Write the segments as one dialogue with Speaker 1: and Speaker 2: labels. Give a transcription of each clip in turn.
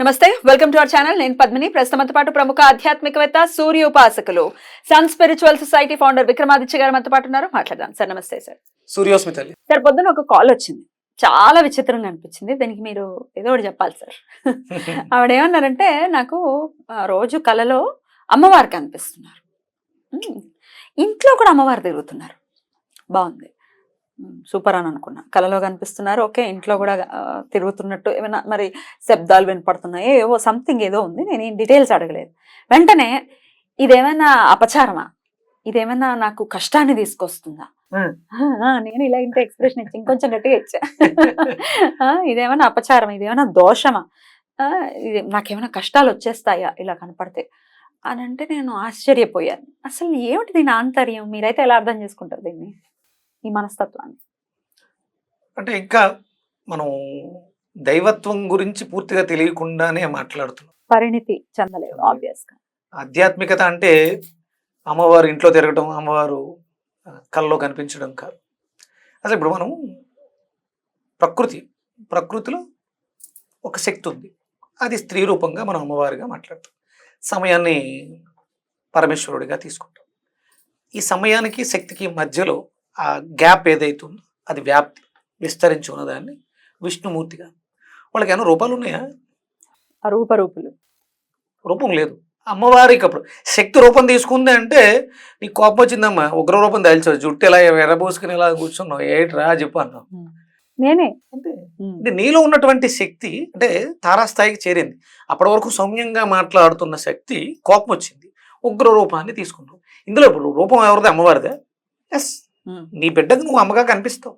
Speaker 1: నమస్తే welcome to our channel. నేను పద్మిని. ప్రస్తుతంతో పాటు ప్రముఖ ఆధ్యాత్మికవేత్త సూర్య ఉపాసకులు sun spiritual society founder Vikramaditya గారు మనతో పాటు ఉన్నారు. మాట్లాడదాం. సార్ నమస్తే సార్.
Speaker 2: సూర్యోస్మి తల్లి
Speaker 1: సార్ పొద్దున ఒక కాల్ వచ్చింది. చాలా విచిత్రంగా అనిపించింది. దానికి మీరు ఏదో ఒకటి చెప్పాలి సార్. ఆవిడ ఏమన్నారంటే నాకు రోజు కలలో అమ్మవారు కనిపిస్తున్నారు. ఇంట్లో కూడా అమ్మవారు తిరుగుతున్నారు. బాగుంది. సూపర్ అని అనుకున్నా. కలలో కనిపిస్తున్నారు. ఓకే ఇంట్లో కూడా తిరుగుతున్నట్టు ఏమైనా మరి శబ్దాలు వినపడుతున్నాయి ఏవో సంథింగ్ ఏదో ఉంది. నేను డీటెయిల్స్ అడగలేదు. వెంటనే ఇదేమైనా అపచారమా? ఇదేమైనా నాకు కష్టాన్ని తీసుకొస్తుందా? నేను ఇలా ఇంత ఎక్స్ప్రెషన్ ఇచ్చి ఇంకొంచెం గట్టిగా ఇచ్చా. ఇదేమైనా అపచారం ఇదేమైనా దోషమా? ఇది నాకేమైనా కష్టాలు వచ్చేస్తాయా ఇలా కనపడితే? అని అంటే నేను ఆశ్చర్యపోయాను. అసలు ఏమిటి దీని ఆంతర్యం? మీరైతే ఎలా అర్థం చేసుకుంటారు దీన్ని? ఈ మనస్తత్వాన్ని.
Speaker 2: అంటే ఇంకా మనం దైవత్వం గురించి పూర్తిగా తెలియకుండానే మాట్లాడుతున్నాం.
Speaker 1: పరిణితి చెందలేదు ఆబ్వియస్గా
Speaker 2: ఆధ్యాత్మికత అంటే అమ్మవారు ఇంట్లో తిరగడం అమ్మవారు కల్లో కనిపించడం కాదు. అసలు ఇప్పుడు మనం ప్రకృతి ప్రకృతిలో ఒక శక్తి ఉంది. అది స్త్రీ రూపంగా మనం అమ్మవారిగా మాట్లాడతాం. సమయాన్ని పరమేశ్వరుడిగా తీసుకుంటాం. ఈ సమయానికి శక్తికి మధ్యలో ఆ గ్యాప్ ఏదైతే ఉందో అది వ్యాప్తి విస్తరించి ఉన్నదాన్ని విష్ణుమూర్తిగా. వాళ్ళకి ఏమైనా రూపాలు ఉన్నాయా?
Speaker 1: రూపరూపులు
Speaker 2: రూపం లేదు. అమ్మవారికి అప్పుడు శక్తి రూపం తీసుకుంది అంటే నీకు కోపం వచ్చిందమ్మా. ఉగ్ర రూపం దాల్చావు. జుట్టు ఇలా ఎర్రబోసుకుని ఇలా కూర్చున్నావు? ఏట్రా చెప్పు అన్నావు.
Speaker 1: నేనే.
Speaker 2: అంటే నీలో ఉన్నటువంటి శక్తి అంటే తారాస్థాయికి చేరింది. అప్పటి వరకు సౌమ్యంగా మాట్లాడుతున్న శక్తి కోపం వచ్చింది. ఉగ్ర రూపాన్ని తీసుకున్నావు. ఇందులో ఇప్పుడు రూపం ఎవరిది? అమ్మవారిదే. ఎస్. నీ బిడ్డకు నువ్వు అమ్మగా కనిపిస్తావు.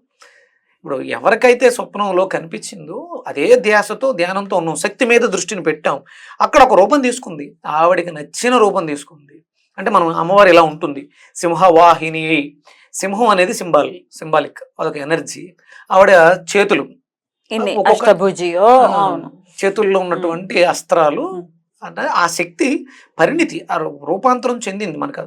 Speaker 2: ఇప్పుడు ఎవరికైతే స్వప్నంలో కనిపించిందో అదే ధ్యాసతో ధ్యానంతో ఉన్నాం శక్తి మీద దృష్టిని పెట్టాం అక్కడ ఒక రూపం తీసుకుంది. ఆవిడికి నచ్చిన రూపం తీసుకుంది. అంటే మనం అమ్మవారు ఇలా ఉంటుంది. సింహవాహిని. సింహం అనేది సింబాల్ సింబాలిక్ అదొక ఎనర్జీ. ఆవిడ చేతులు. చేతుల్లో ఉన్నటువంటి అస్త్రాలు. అంటే ఆ శక్తి పరిణితి ఆ రూ- రూపాంతరం చెందింది మనకు.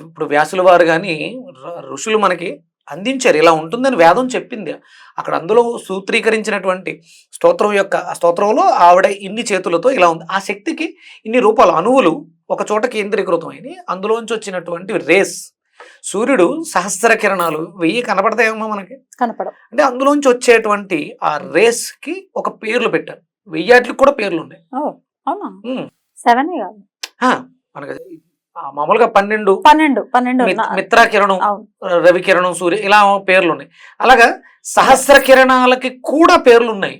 Speaker 2: ఇప్పుడు వ్యాసుల వారు కానీ ఋషులు మనకి అందించారు. ఇలా ఉంటుందని వేదం చెప్పింది. అక్కడ అందులో సూత్రీకరించినటువంటి స్తోత్రం యొక్క ఆ స్తోత్రంలో ఆవిడ ఇన్ని చేతులతో ఇలా ఉంది. ఆ శక్తికి ఇన్ని రూపాలు అణువులు ఒక చోట కేంద్రీకృతమైనవి. అందులోంచి వచ్చినటువంటి రేస్ సూర్యుడు సహస్ర కిరణాలు వెయ్యి కనపడతాయేమో మనకి?
Speaker 1: కనపడవు.
Speaker 2: అంటే అందులోంచి వచ్చేటువంటి ఆ రేస్కి ఒక పేర్లు పెట్టారు. వెయ్యాట్లకి కూడా పేర్లు ఉన్నాయి.
Speaker 1: అవునా?
Speaker 2: ఉమ్.
Speaker 1: సెవెన్ కాదు.
Speaker 2: మనకి మామూలుగా పన్నెండు.
Speaker 1: పన్నెండు పన్నెండు
Speaker 2: మిత్రా కిరణం రవి కిరణం సూర్య ఇలా పేర్లు ఉన్నాయి అలాగా సహస్ర కిరణాలకి కూడా పేర్లు ఉన్నాయి.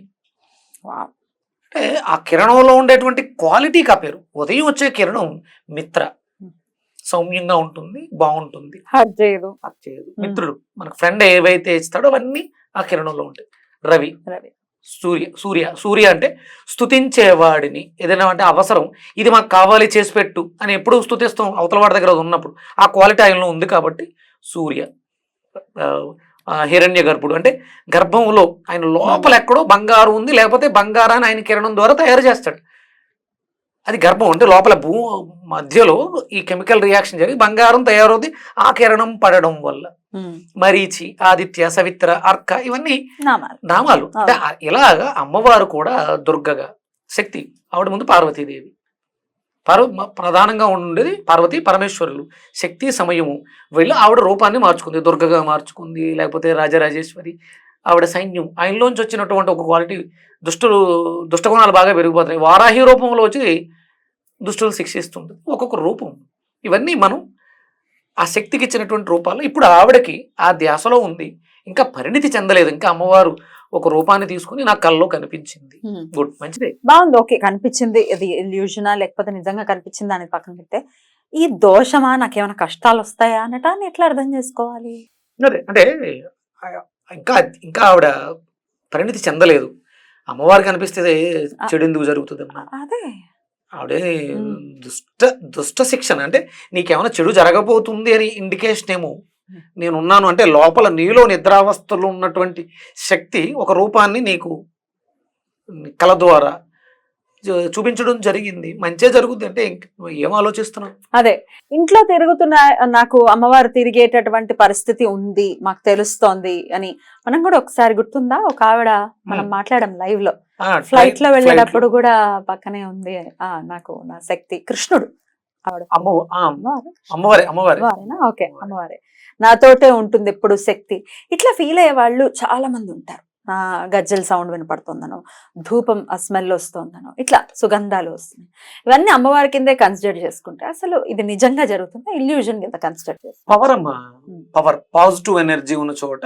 Speaker 2: అంటే ఆ కిరణంలో ఉండేటువంటి క్వాలిటీకి ఆ పేరు? ఉదయం వచ్చే కిరణం మిత్ర. సౌమ్యంగా ఉంటుంది బాగుంటుంది.
Speaker 1: చేయదు.
Speaker 2: మిత్రుడు మనకు ఫ్రెండ్ ఏవైతే ఇస్తాడో అవన్నీ ఆ కిరణంలో ఉంటాయి. రవి.
Speaker 1: రవి.
Speaker 2: సూర్య సూర్య సూర్య అంటే స్థుతించేవాడిని ఏదైనా అంటే అవసరం. ఇది మాకు కావాలి చేసి పెట్టు అని ఎప్పుడు స్థుతిస్తాం అవతల వాడి దగ్గర ఉన్నప్పుడు. ఆ క్వాలిటీ ఆయనలో ఉంది కాబట్టి సూర్య హిరణ్య గర్భుడు. అంటే గర్భంలో ఆయన లోపల ఎక్కడో బంగారు ఉంది. లేకపోతే బంగారాన్ని ఆయన కిరణం ద్వారా తయారు చేస్తాడు. అది గర్భం అంటే లోపల భూ మధ్యలో ఈ కెమికల్ రియాక్షన్ జరిగి బంగారం తయారవుతుంది ఆ కిరణం పడడం వల్ల. మరీచి ఆదిత్య సవిత్ర అర్క ఇవన్నీ
Speaker 1: నామాలు.
Speaker 2: అంటే ఇలాగా అమ్మవారు కూడా దుర్గగా శక్తి ఆవిడ ముందు పార్వతీదేవి. పార్వ ప్రధానంగా ఉండేది పార్వతి పరమేశ్వరులు. శక్తి సమయము. వెళ్ళి ఆవిడ రూపాన్ని మార్చుకుంది దుర్గగా మార్చుకుంది లేకపోతే రాజరాజేశ్వరి ఆవిడ సైన్యం ఆయనలోంచి వచ్చినటువంటి ఒక క్వాలిటీ దుష్టులు దుష్టగుణాలు బాగా పెరిగిపోతున్నాయి. వారాహి రూపంలో వచ్చి దుష్టులు శిక్షిస్తుంటుంది ఒక్కొక్క రూపం. ఇవన్నీ మనం ఆ శక్తికి ఇచ్చినటువంటి రూపాలు. ఇప్పుడు ఆవిడకి ఆ ధ్యాసలో ఉంది. ఇంకా పరిణితి చెందలేదు. ఇంకా అమ్మవారు ఒక రూపాన్ని తీసుకుని నా కల్లో కనిపించింది. గుడ్. మంచిదే.
Speaker 1: బాగుంది. ఓకే. కనిపించింది. ఇది ఇల్యూషనా లేకపోతే నిజంగా కనిపించిందా అనేది పక్కన పెడితే. ఈ దోషమా? నాకేమైనా కష్టాలు వస్తాయా? అనటాన్ని ఎట్లా అర్థం చేసుకోవాలి?
Speaker 2: అదే. అంటే ఇంకా ఇంకా ఆవిడ పరిణితి చెందలేదు అమ్మవారు కనిపిస్తే చెడు ఎందుకు జరుగుతుందమ్మా
Speaker 1: అదే
Speaker 2: ఆవిడే. దుష్ట దుష్ట శిక్షణ అంటే నీకేమైనా చెడు జరగబోతుంది అని ఇండికేషన్ ఏమో. నేనున్నాను అంటే లోపల నీలో నిద్రావస్థలో ఉన్నటువంటి శక్తి ఒక రూపాన్ని నీకు కళ ద్వారా చూపించడం జరిగింది. మంచే జరుగుద్ది అంటే ఏం ఆలోచిస్తున్నావు?
Speaker 1: అదే. ఇంట్లో తిరుగుతున్న నాకు అమ్మవారు తిరిగేటటువంటి పరిస్థితి ఉంది మాకు తెలుస్తోంది అని. మనం కూడా ఒకసారి గుర్తుందా? ఒక ఆవిడ మనం
Speaker 2: Hmm.
Speaker 1: మాట్లాడాం లైవ్లో
Speaker 2: ఫ్లైట్లో.
Speaker 1: వెళ్ళేటప్పుడు కూడా పక్కనే ఉంది. ఆ నాకు నా శక్తి. కృష్ణుడు. అమ్మవారు? అమ్మవారేనా? ఓకే అమ్మవారే. నాతోటే ఉంటుంది ఎప్పుడు శక్తి. ఇట్లా ఫీల్ అయ్యే వాళ్ళు చాలా మంది ఉంటారు. గజ్జల సౌండ్ వినపడుతుందనో ధూపం ఆ స్మెల్ వస్తుందనో ఇట్లా సుగంధాలు వస్తున్నాయి. ఇవన్నీ అమ్మవారి కిందే కన్సిడర్ చేసుకుంటే అసలు ఇది నిజంగా జరుగుతుందా? ఇల్యూజన్ కింద కన్సిడర్ చేసుకుంటా.
Speaker 2: పవర్ అమ్మా. పవర్ పాజిటివ్ ఎనర్జీ ఉన్న చోట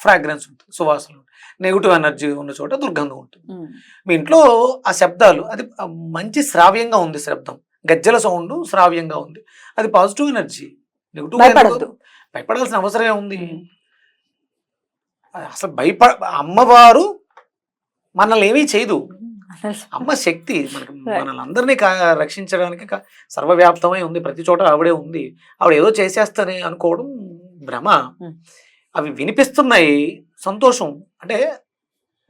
Speaker 2: ఫ్రాగ్రెన్స్ ఉంటుంది సువాసన నెగిటివ్ ఎనర్జీ ఉన్న చోట దుర్గంధం ఉంటుంది. మీ ఇంట్లో ఆ శబ్దాలు అది మంచి శ్రావ్యంగా ఉంది శబ్దం. గజ్జల సౌండ్ శ్రావ్యంగా ఉంది. అది పాజిటివ్ ఎనర్జీ నెగిటివ్ భయపడాల్సిన అవసరం ఏముంది అసలు భయపడ అమ్మవారు మనల్ని ఏమీ చేయదు. అమ్మ శక్తి మనకి. మనల్ని అందరినీ రక్షించడానికి సర్వవ్యాప్తమై ఉంది. ప్రతి చోట ఆవిడే ఉంది. ఆవిడ ఏదో చేసేస్తని అనుకోవడం భ్రమ.
Speaker 1: Hmm.
Speaker 2: అవి వినిపిస్తున్నాయి. సంతోషం. అంటే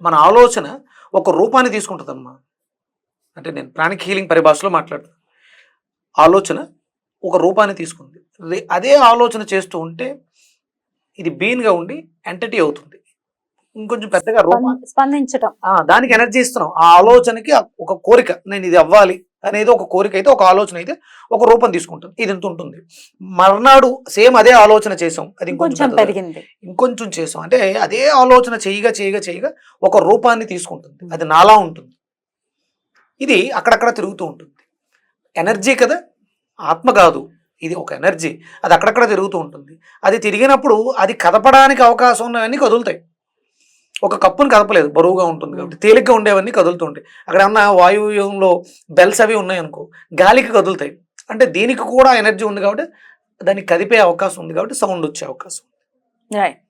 Speaker 2: మన ఆలోచన ఒక రూపాన్ని తీసుకుంటుందమ్మా. అంటే నేను ప్రాణిక్ హీలింగ్ పరిభాషలో మాట్లాడుతాను ఆలోచన ఒక రూపాన్ని తీసుకుంది. అదే ఆలోచన చేస్తూ ఉంటే ఇది బీన్గా ఉండి ఎంటిటీ అవుతుంది. ఇంకొంచెం పెద్దగా రూపా
Speaker 1: స్పంద- స్పందించటం.
Speaker 2: ఆ, దానికి ఎనర్జీ ఇస్తున్నాం. ఆ ఆలోచనకి ఒక కోరిక నేను ఇది అవ్వాలి అనేది ఒక కోరిక అయితే ఒక ఆలోచన అయితే ఒక రూపం తీసుకుంటుంది. ఇది ఇంత ఉంటుంది. మర్నాడు సేమ్ అదే ఆలోచన చేసాం. అది ఇంకొంచెం.
Speaker 1: పెరిగింది.
Speaker 2: ఇంకొంచెం చేసాం. అంటే అదే ఆలోచన చేయగా చేయగా చేయగా ఒక రూపాన్ని తీసుకుంటుంది. అది నాలా ఉంటుంది. ఇది అక్కడక్కడ తిరుగుతూ ఉంటుంది. ఎనర్జీ కదా ఆత్మ కాదు. ఇది ఒక ఎనర్జీ. అది అక్కడక్కడ తిరుగుతూ ఉంటుంది. అది తిరిగినప్పుడు అది కదపడానికి అవకాశం ఉన్నవన్నీ కదులుతాయి. ఒక కప్పును కదపలేదు. బరువుగా ఉంటుంది కాబట్టి తేలిగ్గా ఉండేవన్నీ కదులుతూ ఉంటాయి. అక్కడ ఏమన్నా వాయువ్యంలో బెల్స్ అవి ఉన్నాయి అనుకో గాలికి కదులుతాయి. అంటే దీనికి కూడా ఎనర్జీ ఉంది కాబట్టి దాన్ని కదిపే అవకాశం ఉంది కాబట్టి సౌండ్ వచ్చే అవకాశం ఉంది.
Speaker 1: రైట్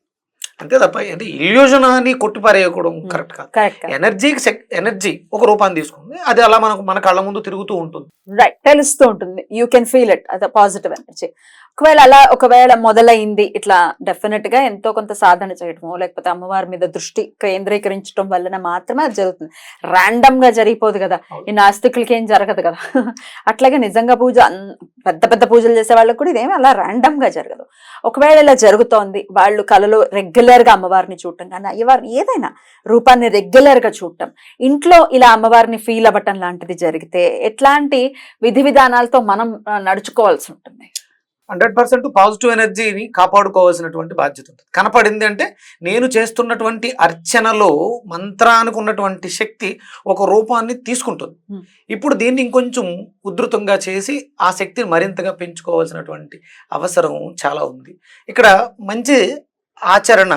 Speaker 2: అంతే తప్ప అంటే ఇల్యూజన్ అని కొట్టిపారేయకూడదు కరెక్ట్ కాదు. ఎనర్జీకి ఎనర్జీ ఒక రూపాన్ని తీసుకుంది. అది అలా మనకు మన కళ్ళ ముందు తిరుగుతూ ఉంటుంది.
Speaker 1: రైట్ తెలుస్తూ ఉంటుంది. యూ కెన్ ఫీల్ ఇట్ అది పాజిటివ్ ఎనర్జీ ఒకవేళ అలా ఒకవేళ మొదలైంది ఇట్లా డెఫినెట్గా ఎంతో కొంత సాధన చేయడము లేకపోతే అమ్మవారి మీద దృష్టి కేంద్రీకరించడం వలన మాత్రమే అది జరుగుతుంది. ర్యాండమ్గా జరిగిపోదు కదా. ఈ నాస్తికులకి ఏం జరగదు కదా. అట్లాగే నిజంగా పూజ పెద్ద పెద్ద పూజలు చేసే వాళ్ళకు కూడా ఇదేమి అలా ర్యాండమ్గా జరగదు. ఒకవేళ ఇలా జరుగుతోంది వాళ్ళు కళలో రెగ్యులర్గా అమ్మవారిని చూడటం కానీ అయ్యవారిని ఏదైనా రూపాన్ని రెగ్యులర్గా చూడటం ఇంట్లో ఇలా అమ్మవారిని ఫీల్ అవ్వటం లాంటిది జరిగితే ఎట్లాంటి విధి విధానాలతో మనం నడుచుకోవాల్సి ఉంటుంది.
Speaker 2: హండ్రెడ్ పర్సెంట్ పాజిటివ్ ఎనర్జీని కాపాడుకోవాల్సినటువంటి బాధ్యత ఉంటుంది. కనపడింది అంటే నేను చేస్తున్నటువంటి అర్చనలో మంత్రానికి ఉన్నటువంటి శక్తి ఒక రూపాన్ని తీసుకుంటుంది. ఇప్పుడు దీన్ని ఇంకొంచెం ఉధృతంగా చేసి ఆ శక్తిని మరింతగా పెంచుకోవాల్సినటువంటి అవసరం చాలా ఉంది. ఇక్కడ మంచి ఆచరణ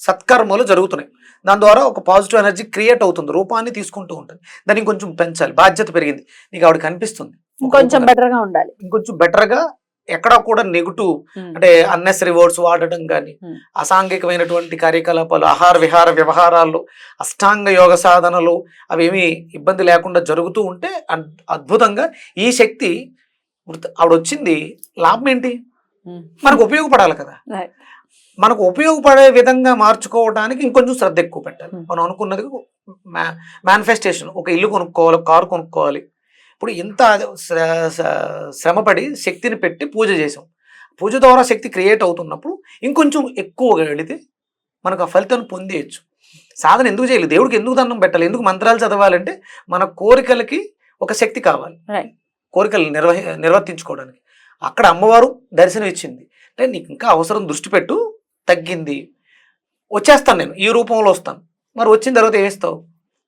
Speaker 2: సత్కర్మలు జరుగుతున్నాయి. దాని ద్వారా ఒక పాజిటివ్ ఎనర్జీ క్రియేట్ అవుతుంది రూపాన్ని తీసుకుంటూ ఉంటుంది. దాన్ని ఇంకొంచెం పెంచాలి బాధ్యత పెరిగింది. నీకు ఆవిడ కనిపిస్తుంది.
Speaker 1: ఇంకొంచెం
Speaker 2: రూపంగా.
Speaker 1: బెటర్గా ఉండాలి.
Speaker 2: ఇంకొంచెం బెటర్గా ఎక్కడా కూడా నెగిటివ్. అంటే అన్నెసరీ వర్డ్స్ వాడటం కానీ. అసాంఘికమైనటువంటి కార్యకలాపాలు ఆహార విహార వ్యవహారాల్లో అష్టాంగ యోగ సాధనలు అవేమీ ఇబ్బంది లేకుండా జరుగుతూ ఉంటే అద్- అద్భుతంగా ఈ శక్తి ఆవిడ వచ్చింది లాభం ఏంటి. మనకు ఉపయోగపడాలి కదా. మనకు ఉపయోగపడే విధంగా మార్చుకోవడానికి ఇంకొంచెం శ్రద్ధ ఎక్కువ పెట్టాలి. మనం అనుకున్నది మేనిఫెస్టేషన్ ఒక ఇల్లు కొనుక్కోవాలి కారు కొనుక్కోవాలి ఇప్పుడు ఇంత శ్ర- శ్ర- శ్రమపడి శక్తిని పెట్టి పూజ చేసాం పూజ ద్వారా శక్తి క్రియేట్ అవుతున్నప్పుడు ఇంకొంచెం ఎక్కువగా వెళితే మనకు ఆ ఫలితాన్ని పొందేయచ్చు. సాధన ఎందుకు చేయాలి? దేవుడికి ఎందుకు దండం పెట్టాలి? ఎందుకు మంత్రాలు చదవాలంటే మన కోరికలకి ఒక శక్తి కావాలి. కోరికలు నిర్వహి నిర్వర్తించుకోవడానికి. అక్కడ అమ్మవారు దర్శనం ఇచ్చింది. అంటే నీకు ఇంకా అవసరం దృష్టి పెట్టు తగ్గింది. వచ్చేస్తాను నేను ఈ రూపంలో వస్తాను. మరి వచ్చిన తర్వాత ఏమిస్తావు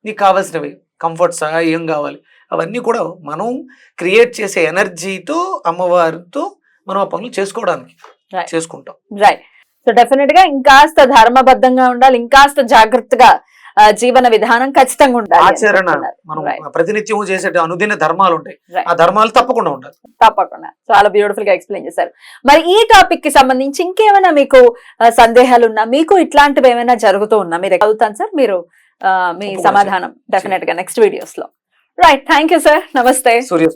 Speaker 2: నీకు కావాల్సినవి కంఫర్ట్సా ఏం కావాలి? అవన్నీ కూడా మనం క్రియేట్ చేసే ఎనర్జీతో అమ్మవారితో మనం ఆ పనులు చేసుకోవడానికి. చేసుకుంటాం.
Speaker 1: రైట్ సో డెఫినెట్గా ఇంకాస్త ధర్మబద్ధంగా ఉండాలి ఇంకాస్త జాగ్రత్తగా జీవన విధానం ఖచ్చితంగా ఉండాలి
Speaker 2: ఆచరణ. మనం. ప్రతినిత్యం చేసే అనుదిన ధర్మాలు ఉంటాయి. ఆ ధర్మాలు తప్పకుండా ఉండాలి.
Speaker 1: తప్పకుండా. చాలా బ్యూటిఫుల్గా ఎక్స్ప్లెయిన్ చేశారు. మరి ఈ టాపిక్కి సంబంధించి ఇంకేమైనా మీకు సందేహాలు ఉన్నా మీకు ఇట్లాంటివి ఏమైనా జరుగుతూ ఉన్నా మీరు చదువుతాను సార్? మీరు మీ సమాధానం డెఫినెట్గా నెక్స్ట్ వీడియోస్లో. రైట్ థ్యాంక్ యూ సార్ నమస్తే
Speaker 2: సూర్య